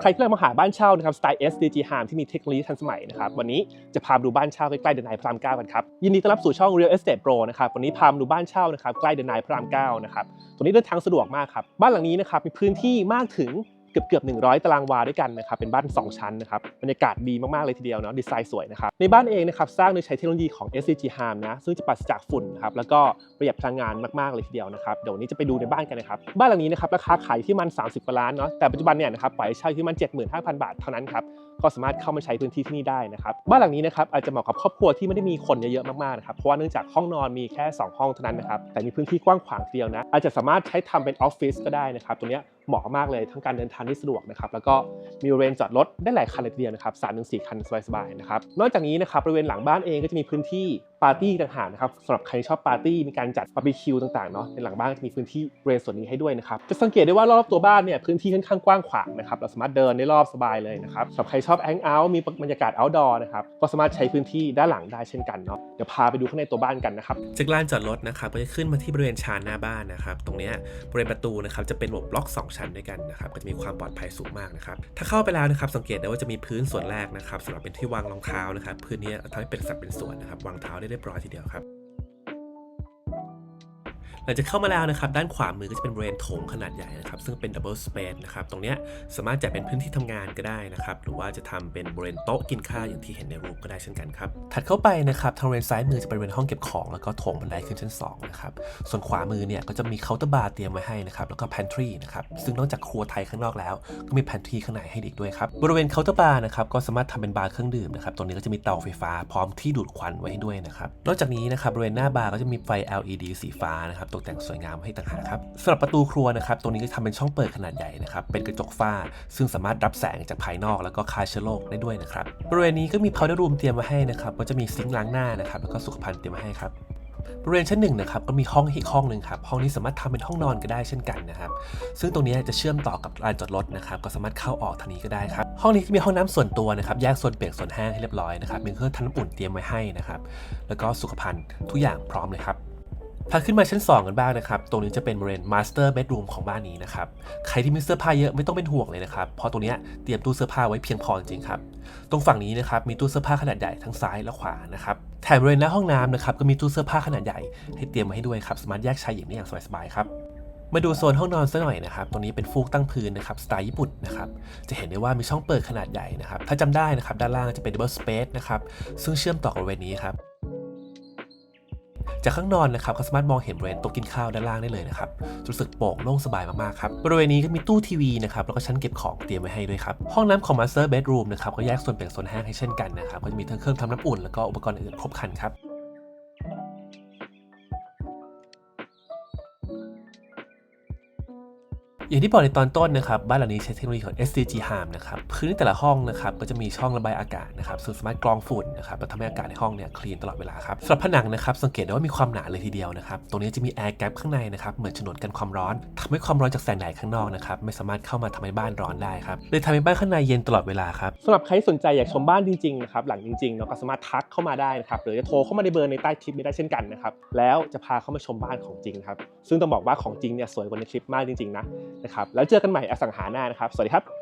ใครที่กำลังมาหาบ้านเช่านะครับสไตล์ SDG Harm ที่มีเทคโนโลยีทันสมัยนะครับวันนี้จะพามาดูบ้านเช่าใกล้ๆเดนายพระรามเก้ากันครับยินดีต้อนรับสู่ช่อง Real Estate Pro นะครับวันนี้พามาดูบ้านเช่านะครับใกล้เดนายพระรามเก้านะครับตัวนี้เดินทางสะดวกมากครับบ้านหลังนี้นะครับมีพื้นที่มากถึง กือบเกือบ100ตารางวาด้วยกันนะครับเป็นบ้าน 2 ชั้นนะครับบรรยากาศดีมากๆเลยทีเดียวเนาะดีไซน์สวยนะครับในบ้านเองนะครับสร้างโดยใช้เทคโนโลยีของ SDG Harm นะซึ่งจะปราศจากฝุ่นครับแล้วก็ประหยัดพลังงานมากๆเลยทีเดียวนะครับเดี๋ยวนี้จะไปดูในบ้านกันนะครับบ้านหลังนี้นะครับราคาขายที่มัน 30กว่าล้านเนาะแต่ปัจจุบันเนี่ยนะครับปล่อยเช่าที่มัน 75,000 บาทเท่านั้นครับก็สามารถเข้ามาใช้พื้นที่ที่นี่ได้นะครับบ้านหลังนี้นะครับอาจจะเหมาะกับครอบครัวที่ไม่ได้มีคนเยอะๆมากๆนะครับเพราะว่าเนื่องจากห้องนอนมีแค่ 2 ห้องเท่านั้นนะครับแต่มีพื้นที่กว้างขวางเดียวนะอาจจะสามารถใช้ทำเป็นออฟฟิศก็ได้นะครับตัวเนี้ย เหมาะมากเลยทั้งการเดินทางที่สะดวกนะครับแล้วก็มีบริเวณจอดรถได้หลายคันเลยทีเดียวนะครับสามถึงสี่คันสบายๆนะครับนอกจากนี้นะครับบริเวณหลังบ้านเองก็จะมีพื้นที่ปาร์ตี้ต่างหากนะครับสำหรับใครชอบปาร์ตี้มีการจัดบาร์บีคิวต่างๆเนาะในหลังบ้านจะมีพื้นที่บริเวณส่วนนี้ให้ด้วยนะครับจะสังเกตได้ว่ารอบตัวบ้านเนี่ยพื้นที่ค่อนข้างกว้างขวางนะครับเราสามารถเดินได้รอบสบายเลยนะครับสำหรับใครชอบแองเอาท์มีบรรยากาศ outdoor นะครับก็สามารถใช้พื้นที่ด้านหลังได้เช่นกันเนาะเดี๋ยวพาไปดูข้างในตัวบ้านกันนะครับจากลานจอดรถนะครับก็จะขึ้นมาที่บริเวณชานหน้าบ้านนะครับตรงนี้บริเวณประตูนะครับจะเป็นระบบบล็อก 2ชั้นด้วยกันนะครับก็จะมีความปลอดภัยสูงมากนะครับถ้าเข้าไปแล้วนะครับสังเกตได้ว่าจะมีพื้นส่วนแรกนะครับสำหรับเป็นที่วางรองเท้านะครับพื้นนี้ทำให้เป็นสัดเป็นส่วนนะครับวางเท้าได้เรียบร้อยทีเดียวครับ ลังจากเข้ามาแล้วนะครับ ด้านขวามือก็จะเป็นบริเวณโถงขนาดใหญ่นะครับ ซึ่งเป็นดับเบิลสเปซนะครับ ตรงนี้สามารถจัดเป็นพื้นที่ทำงานก็ได้นะครับ หรือว่าจะทำเป็นบริเวณโต๊ะกินข้าวอย่างที่เห็นในรูปก็ได้เช่นกันครับ ถัดเข้าไปนะครับ ทางบริเวณซ้ายมือจะเป็นบริเวณห้องเก็บของ แล้วก็โถงบันไดขึ้นชั้น2นะครับ ส่วนขวามือเนี่ยก็จะมีเคาน์เตอร์บาร์เตรียมไว้ให้นะครับ แล้วก็แพนทรีนะครับ ซึ่งนอกจากครัวไทยข้างนอกแล้ว ก็มีแพนทรีข้างในให้อีกด้วยครับ บริเวณเคาน์เตอร์บาร์นะครับ ก็สามารถทำเป็นบาร์เครื่องดื่มนะครับ ตรงนี้ก็จะมีเตาไฟฟ้าพร้อมที่ดูดควันไว้ให้ด้วยนะครับ นอกจากนี้นะครับบริเวณหน้าบาร์ก็จะมีไฟ LED สีฟ้านะครับตกแต่งสวยงามให้ต่างหากครับสำหรับประตูครัวนะครับตรงนี้ก็ทำเป็นช่องเปิดขนาดใหญ่นะครับเป็นกระจกฝ้า ซึ่งสามารถรับแสงจากภายนอกแล้วก็ฆ่าเชื้อโรคได้ด้วยนะครับบริเวณนี้ก็มี powder room เตรียมไว้ให้นะครับก็จะมีซิงค์ล้างหน้านะครับแล้วก็สุขภัณฑ์เตรียมไว้ให้ครับบริเวณชั้นหนึ่งนะครับก็มีห้องอีกห้องหนึ่งครับห้องนี้สามารถทำเป็นห้องนอนก็ได้เช่นกันนะครับซึ่งตรงนี้จะเชื่อมต่อกับลานจอดรถนะครับก็สามารถเข้าออกทางนี้ก็ได้ครับห้องนี้ก็มีห้องน้ำส่วนตัวนะครับแยกส่วนเปียกส่วนแห้งให้เรียบร้อยนะครับมีเครื่องทำน้ำอุ่นเตรียมไว้ให้นะครับแล้วก็สุขภัณฑ์ทุกอย่างพร้อมเลยครับ พาขึ้นมาชั้น 2 กันบ้างนะครับ ตรงนี้จะเป็นบริเวณ master bedroom ของบ้านนี้นะครับ ใครที่มีเสื้อผ้าเยอะไม่ต้องเป็นห่วงเลยนะครับ เพราะตรงเนี้ยเตรียมตู้เสื้อผ้าไว้เพียงพอจริงๆครับ ตรงฝั่งนี้นะครับมีตู้เสื้อผ้าขนาดใหญ่ทั้งซ้ายและขวานะครับ แถมบริเวณหน้าห้องน้ำนะครับก็มีตู้เสื้อผ้าขนาดใหญ่ให้เตรียมไว้ให้ด้วยครับ สามารถแยกชายหญิงได้อย่างสบายๆครับมาดูโซนห้องนอนซะหน่อยนะครับ ตรงนี้เป็นฟูกตั้งพื้นนะครับสไตล์ญี่ปุ่นนะครับ จะเห็นได้ว่ามีช่องเปิดขนาดใหญ่นะครับ ถ้าจำได้นะครับด้านล่างจะเป็น double space นะครับ ซึ่งเชื่อมต่อกับบริเวณนี้ครับ จากข้างนอนนะครับก็สามารถมองเห็นบริเวณโต๊ะกินข้าวด้านล่างได้เลยนะครับรู้สึกโปร่งโล่งสบายมากๆครับบริเวณนี้ก็มีตู้ทีวีนะครับแล้วก็ชั้นเก็บของเตรียมไว้ให้ด้วยครับห้องน้ำของมาสเตอร์เบดรูมนะครับก็แยกส่วนเปียกส่วนแห้งให้เช่นกันนะครับก็จะมีทั้งเครื่องทำน้ำอุ่นแล้วก็อุปกรณ์อื่นครบครันครับ อย่างที่บอกในตอนต้นนะครับ บ้านหลังนี้ใช้เทคโนโลยีของ SDG Harm นะครับ พื้นแต่ละห้องนะครับก็จะมีช่องระบายอากาศนะครับซึ่งสามารถกรองฝุ่นนะครับและทำให้อากาศในห้องเนี่ยคลีนตลอดเวลาครับสำหรับผนังนะครับสังเกตได้ว่ามีความหนาเลยทีเดียวนะครับตรงนี้จะมีแอร์แกปข้างในนะครับเหมือนฉนวนกันความร้อนทำให้ความร้อนจากแสงแดดข้างนอกนะครับไม่สามารถเข้ามาทำให้บ้านร้อนได้ครับเลยทำให้บ้านข้างในเย็นตลอดเวลาครับสำหรับใครสนใจอยากชมบ้านจริงๆนะครับหลังจริงๆเนาก็สามารถทักเข้ามาได้นะครับหรือจะโทรเข้ามาในเบอร์ในใต้คลิปนี้ได้เช่นกันนะครับแล้วจะพาเข้ามาชมบ้านของจริงครับซึ่งต้องบอกว่าของจริงเนี่ยสวยกว่าในคลิปมากจริงๆนะนะครับแล้วเจอกันใหม่อสังหาหน้านะครับ สวัสดีครับ